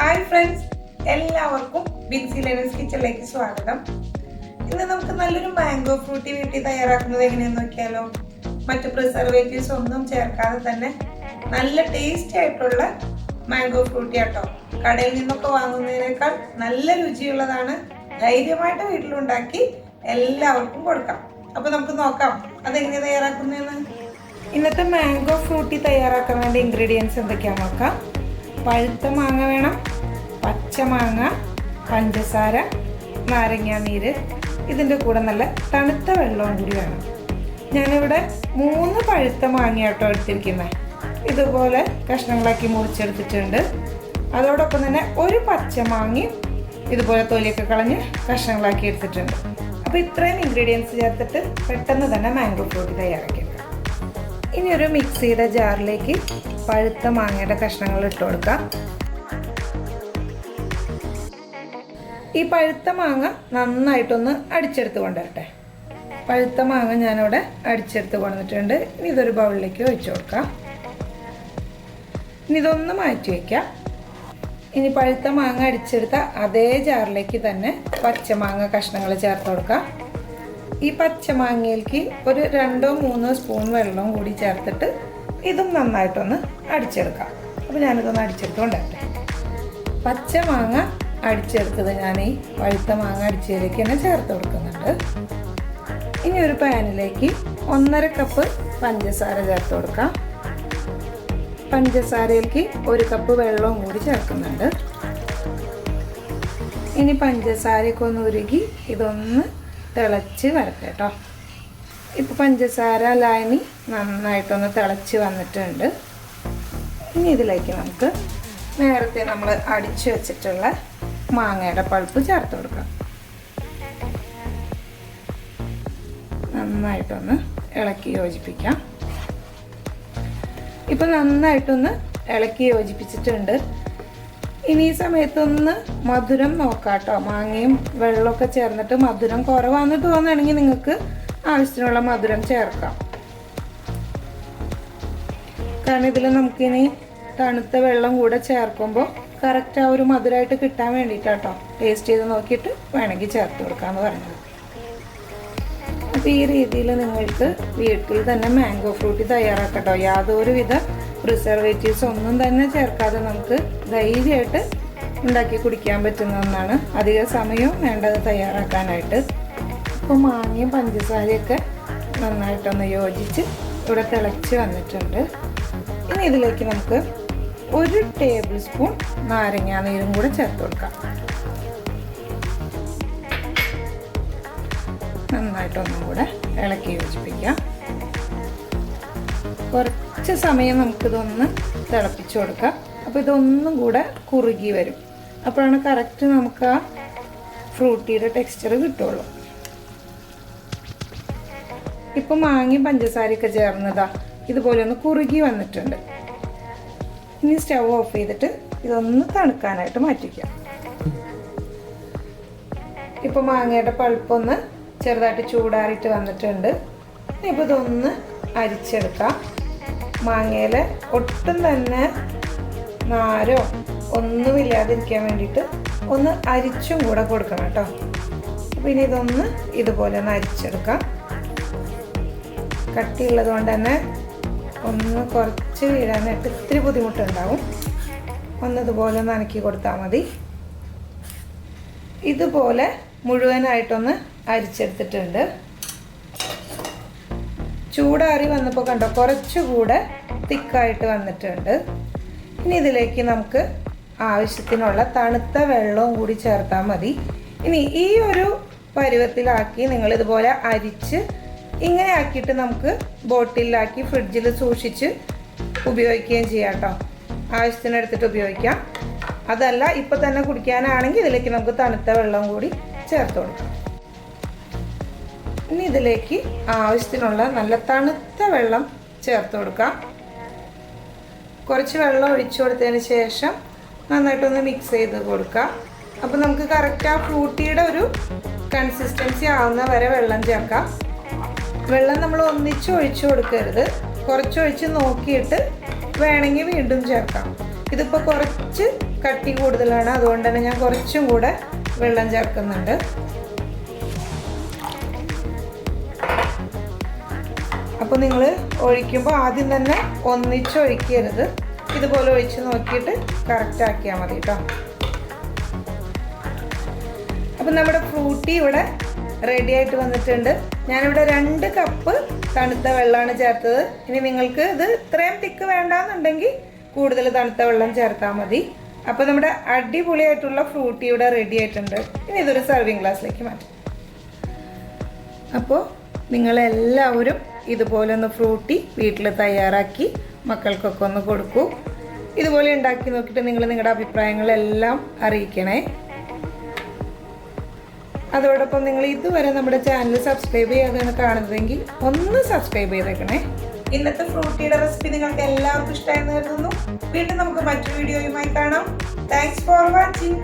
Hi friends എല്ലാവർക്കും Binsi learners കിച്ചണിലേക്ക് സ്വാഗതം. ഇന്ന് നമുക്ക് നല്ലൊരു മാംഗോ ഫ്രൂട്ടി വീട്ടിൽ തയ്യാറാക്കുന്നത് എങ്ങനെയെന്ന് നോക്കിയാലോ? മറ്റു പ്രിസർവേറ്റീവ്സ് ഒന്നും ചേർക്കാതെ തന്നെ നല്ല ടേസ്റ്റി ആയിട്ടുള്ള മാംഗോ ഫ്രൂട്ടി ആട്ടോ. കടയിൽ നിന്നൊക്കെ വാങ്ങുന്നതിനേക്കാൾ നല്ല രുചിയുള്ളതാണ് ധൈര്യമായിട്ട് വീട്ടിലുണ്ടാക്കി എല്ലാവർക്കും കൊടുക്കാം. അപ്പൊ നമുക്ക് നോക്കാം അതെങ്ങനെ തയ്യാറാക്കുന്നതെന്ന്. ഇന്നത്തെ മാംഗോ ഫ്രൂട്ടി തയ്യാറാക്കാൻ വേണ്ട ഇൻഗ്രീഡിയൻസ് എന്തൊക്കെയാണെന്ന് നോക്കാം. പഴുത്ത മാങ്ങ വേണം പച്ച മാങ്ങ പഞ്ചസാര നാരങ്ങാനീര് ഇതിന്റെ കൂടെ നല്ല തണുത്ത വെള്ളവും കൂടി വേണം. ഞാനിവിടെ മൂന്ന് പഴുത്ത മാങ്ങയാട്ടോ എടുത്തിരിക്കുന്നത് ഇതുപോലെ കഷ്ണങ്ങളാക്കി മുറിച്ചെടുത്തിട്ടുണ്ട്. അതോടൊപ്പം തന്നെ ഒരു പച്ച മാങ്ങയും ഇതുപോലെ തൊലിയൊക്കെ കളഞ്ഞ് കഷ്ണങ്ങളാക്കി എടുത്തിട്ടുണ്ട്. അപ്പോൾ ഇത്രയും ഇൻഗ്രീഡിയൻസ് ചേർത്തിട്ട് പെട്ടെന്ന് തന്നെ മാംഗോ ഫ്രൂട്ട് തയ്യാറാക്കിയെടുക്കാം. ഇനി ഒരു മിക്സിയുടെ ജാറിലേക്ക് പഴുത്ത മാങ്ങയുടെ കഷ്ണങ്ങൾ ഇട്ട് കൊടുക്കാം. ഈ പഴുത്ത മാങ്ങ നന്നായിട്ടൊന്ന് അടിച്ചെടുത്ത് കൊണ്ടുവരട്ടെ. പഴുത്ത മാങ്ങ ഞാനിവിടെ അടിച്ചെടുത്ത് കൊണ്ടിട്ടുണ്ട് ഇനി ഇതൊരു ബൗളിലേക്ക് ഒഴിച്ചു കൊടുക്കാം. ഇനി ഇതൊന്ന് മാറ്റി വയ്ക്കാം. ഇനി പഴുത്ത മാങ്ങ അടിച്ചെടുത്ത അതേ ജാറിലേക്ക് തന്നെ പച്ചമാങ്ങ കഷ്ണങ്ങൾ ചേർത്ത് കൊടുക്കാം. ഈ പച്ചമാങ്ങയിലേക്ക് ഒരു രണ്ടോ മൂന്നോ സ്പൂൺ വെള്ളവും കൂടി ചേർത്തിട്ട് ഇതും നന്നായിട്ടൊന്ന് അടിച്ചെടുക്കാം. അപ്പോൾ ഞാനിതൊന്ന് അടിച്ചെടുത്തുകൊണ്ടാട്ടെ പച്ച മാങ്ങ അടിച്ചെടുത്തത് ഞാൻ ഈ പഴുത്ത മാങ്ങ അടിച്ചതിലേക്ക് തന്നെ ചേർത്ത് കൊടുക്കുന്നുണ്ട് ഇനി ഒരു പാനിലേക്ക് ഒന്നര കപ്പ് പഞ്ചസാര ചേർത്ത് കൊടുക്കാം. പഞ്ചസാരയിലേക്ക് ഒരു കപ്പ് വെള്ളവും കൂടി ചേർക്കുന്നുണ്ട്. ഇനി പഞ്ചസാരയൊക്കെ ഒന്ന് ഉരുകി ഇതൊന്ന് തിളച്ച് വരട്ടെ കേട്ടോ. ഇപ്പോൾ പഞ്ചസാര ലായനി നന്നായിട്ടൊന്ന് തിളച്ച് വന്നിട്ടുണ്ട്. ഇനി ഇതിലേക്ക് നമുക്ക് നേരത്തെ നമ്മൾ അടിച്ചു വെച്ചിട്ടുള്ള മാങ്ങയുടെ പൾപ്പ് ചേർത്ത് കൊടുക്കാം. നന്നായിട്ടൊന്ന് ഇളക്കി യോജിപ്പിക്കാം. ഇപ്പം നന്നായിട്ടൊന്ന് ഇളക്കി യോജിപ്പിച്ചിട്ടുണ്ട്. ഇനി ഈ സമയത്തൊന്ന് മധുരം നോക്കാം കേട്ടോ മാങ്ങയും വെള്ളമൊക്കെ ചേർന്നിട്ട് മധുരം കുറവാന്ന് തോന്നുകയാണെങ്കിൽ നിങ്ങൾക്ക് ആവശ്യത്തിനുള്ള മധുരം ചേർക്കാം. കാരണം ഇതിൽ നമുക്കിനി തണുത്ത വെള്ളം കൂടെ ചേർക്കുമ്പോൾ കറക്റ്റ് ആ ഒരു മധുരമായിട്ട് കിട്ടാൻ വേണ്ടിയിട്ടാട്ടോ ടേസ്റ്റ് ചെയ്ത് നോക്കിയിട്ട് വേണമെങ്കിൽ ചേർത്ത് കൊടുക്കാമെന്ന് പറഞ്ഞത്. അപ്പോൾ ഈ രീതിയിൽ നിങ്ങൾക്ക് വീട്ടിൽ തന്നെ മാംഗോ ഫ്രൂട്ടി തയ്യാറാക്കട്ടോ. യാതൊരുവിധ പ്രിസർവേറ്റീവ്സ് ഒന്നും തന്നെ ചേർക്കാതെ നമുക്ക് ധൈര്യമായിട്ട് ഉണ്ടാക്കി കുടിക്കാൻ പറ്റുന്ന ഒന്നാണ്. അധിക സമയവും വേണ്ടത് തയ്യാറാക്കാനായിട്ട്. ഇപ്പോൾ മാങ്ങയും പഞ്ചസാരയൊക്കെ നന്നായിട്ടൊന്ന് യോജിച്ച് ഇവിടെ തിളച്ച് വന്നിട്ടുണ്ട്. ഇനി ഇതിലേക്ക് നമുക്ക് ഒരു ടേബിൾ സ്പൂൺ നാരങ്ങാ നീരും കൂടെ ചേർത്ത് കൊടുക്കാം. നന്നായിട്ടൊന്നും കൂടെ ഇളക്കി യോജിപ്പിക്കാം. കുറച്ച് സമയം നമുക്കിതൊന്ന് തിളപ്പിച്ചു കൊടുക്കാം. അപ്പോൾ ഇതൊന്നും കൂടെ കുറുകി വരും. അപ്പോഴാണ് കറക്റ്റ് നമുക്ക് ആ ഫ്രൂട്ടിയുടെ ടെക്സ്ചർ കിട്ടുള്ളൂ. ഇപ്പം മാങ്ങയും പഞ്ചസാരയൊക്കെ ചേർന്നതാ. ഇതുപോലെ ഒന്ന് കുറുകി വന്നിട്ടുണ്ട്. ഇനി സ്റ്റവ് ഓഫ് ചെയ്തിട്ട് ഇതൊന്ന് തണുക്കാനായിട്ട് മാറ്റിക്കാം. ഇപ്പോൾ മാങ്ങയുടെ പഴുപ്പൊന്ന് ചെറുതായിട്ട് ചൂടാറിയിട്ട് വന്നിട്ടുണ്ട്. ഇപ്പോൾ ഇതൊന്ന് അരിച്ചെടുക്കാം. മാങ്ങയിൽ ഒട്ടും തന്നെ നാരോ ഒന്നുമില്ലാതിരിക്കാൻ വേണ്ടിയിട്ട് ഒന്ന് അരിച്ചും കൂടെ കൊടുക്കണം കേട്ടോ. പിന്നെ ഇതൊന്ന് ഇതുപോലെ ഒന്ന് അരിച്ചെടുക്കാം. കട്ടിയുള്ളത് കൊണ്ട് തന്നെ ഒന്ന് കുറച്ച് വീഴാനായിട്ട് ഇത്തിരി ബുദ്ധിമുട്ടുണ്ടാവും. ഒന്നതുപോലെ ഒന്ന് അനക്കി കൊടുത്താൽ മതി. ഇതുപോലെ മുഴുവനായിട്ടൊന്ന് അരിച്ചെടുത്തിട്ടുണ്ട്. ചൂടാറി വന്നപ്പോൾ കണ്ടോ കുറച്ചുകൂടെ തിക്കായിട്ട് വന്നിട്ടുണ്ട്. ഇനി ഇതിലേക്ക് നമുക്ക് ആവശ്യത്തിനുള്ള തണുത്ത വെള്ളവും കൂടി ചേർത്താൽ മതി. ഇനി ഈ ഒരു പരുവത്തിലാക്കി നിങ്ങൾ ഇതുപോലെ അരിച്ച് ഇങ്ങനെ ആക്കിയിട്ട് നമുക്ക് ബോട്ടിലാക്കി ഫ്രിഡ്ജിൽ സൂക്ഷിച്ച് ഉപയോഗിക്കുകയും ചെയ്യാം കേട്ടോ ആവശ്യത്തിന് എടുത്തിട്ട് ഉപയോഗിക്കാം. അതല്ല ഇപ്പം തന്നെ കുടിക്കാനാണെങ്കിൽ ഇതിലേക്ക് നമുക്ക് തണുത്ത വെള്ളം കൂടി ചേർത്ത് കൊടുക്കാം. ഇനി ഇതിലേക്ക് ആവശ്യത്തിനുള്ള നല്ല തണുത്ത വെള്ളം ചേർത്ത് കൊടുക്കാം. കുറച്ച് വെള്ളം ഒഴിച്ചു കൊടുത്തതിന് ശേഷം നന്നായിട്ടൊന്ന് മിക്സ് ചെയ്ത് കൊടുക്കാം. അപ്പോൾ നമുക്ക് കറക്റ്റ് ആ ഫ്രൂട്ടിയുടെ ഒരു കൺസിസ്റ്റൻസി ആവുന്ന വരെ വെള്ളം ചേർക്കാം. വെള്ളം നമ്മൾ ഒന്നിച്ച് ഒഴിച്ചു കൊടുക്കരുത്. കുറച്ചൊഴിച്ച് നോക്കിയിട്ട് വേണമെങ്കിൽ വീണ്ടും ചേർക്കാം. ഇതിപ്പോൾ കുറച്ച് കട്ടി കൂടുതലാണ്. അതുകൊണ്ട് തന്നെ ഞാൻ കുറച്ചും കൂടെ വെള്ളം ചേർക്കുന്നുണ്ട്. അപ്പോൾ നിങ്ങൾ ഒഴിക്കുമ്പോൾ ആദ്യം തന്നെ ഒന്നിച്ച് ഒഴിക്കരുത്. ഇതുപോലെ ഒഴിച്ച് നോക്കിയിട്ട് കറക്റ്റ് ആക്കിയാൽ മതി കേട്ടോ അപ്പം നമ്മുടെ ഫ്രൂട്ടി ഇവിടെ റെഡി ആയിട്ട് വന്നിട്ടുണ്ട്. ഞാനിവിടെ രണ്ട് കപ്പ് തണുത്ത വെള്ളമാണ് ചേർത്തത്. ഇനി നിങ്ങൾക്ക് ഇത് ഇത്രയും തിക്ക് വേണ്ടാന്നുണ്ടെങ്കിൽ കൂടുതൽ തണുത്ത വെള്ളം ചേർത്താൽ മതി. അപ്പോൾ നമ്മുടെ അടിപൊളിയായിട്ടുള്ള ഫ്രൂട്ടി ഇവിടെ റെഡി ആയിട്ടുണ്ട്. ഇനി ഇതൊരു സെർവിങ് ഗ്ലാസ്സിലേക്ക് മാറ്റാം. അപ്പോൾ നിങ്ങളെല്ലാവരും ഇതുപോലെ ഒന്ന് ഫ്രൂട്ടി വീട്ടിൽ തയ്യാറാക്കി മക്കൾക്കൊക്കെ ഒന്ന് കൊടുക്കൂ. ഇതുപോലെ ഉണ്ടാക്കി നോക്കിയിട്ട് നിങ്ങൾ നിങ്ങളുടെ അഭിപ്രായങ്ങളെല്ലാം അറിയിക്കണേ. അതോടൊപ്പം നിങ്ങൾ ഇതുവരെ നമ്മുടെ ചാനൽ സബ്സ്ക്രൈബ് ചെയ്യാതെയാണ് കാണുന്നതെങ്കിൽ ഒന്ന് സബ്സ്ക്രൈബ് ചെയ്തേക്കണേ. ഇന്നത്തെ ഫ്രൂട്ടിയുടെ റെസിപ്പി നിങ്ങൾക്ക് എല്ലാവർക്കും ഇഷ്ടമായെന്ന് കരുതുന്നു. വീണ്ടും നമുക്ക് മറ്റൊരു വീഡിയോയുമായി കാണാം. Thanks for watching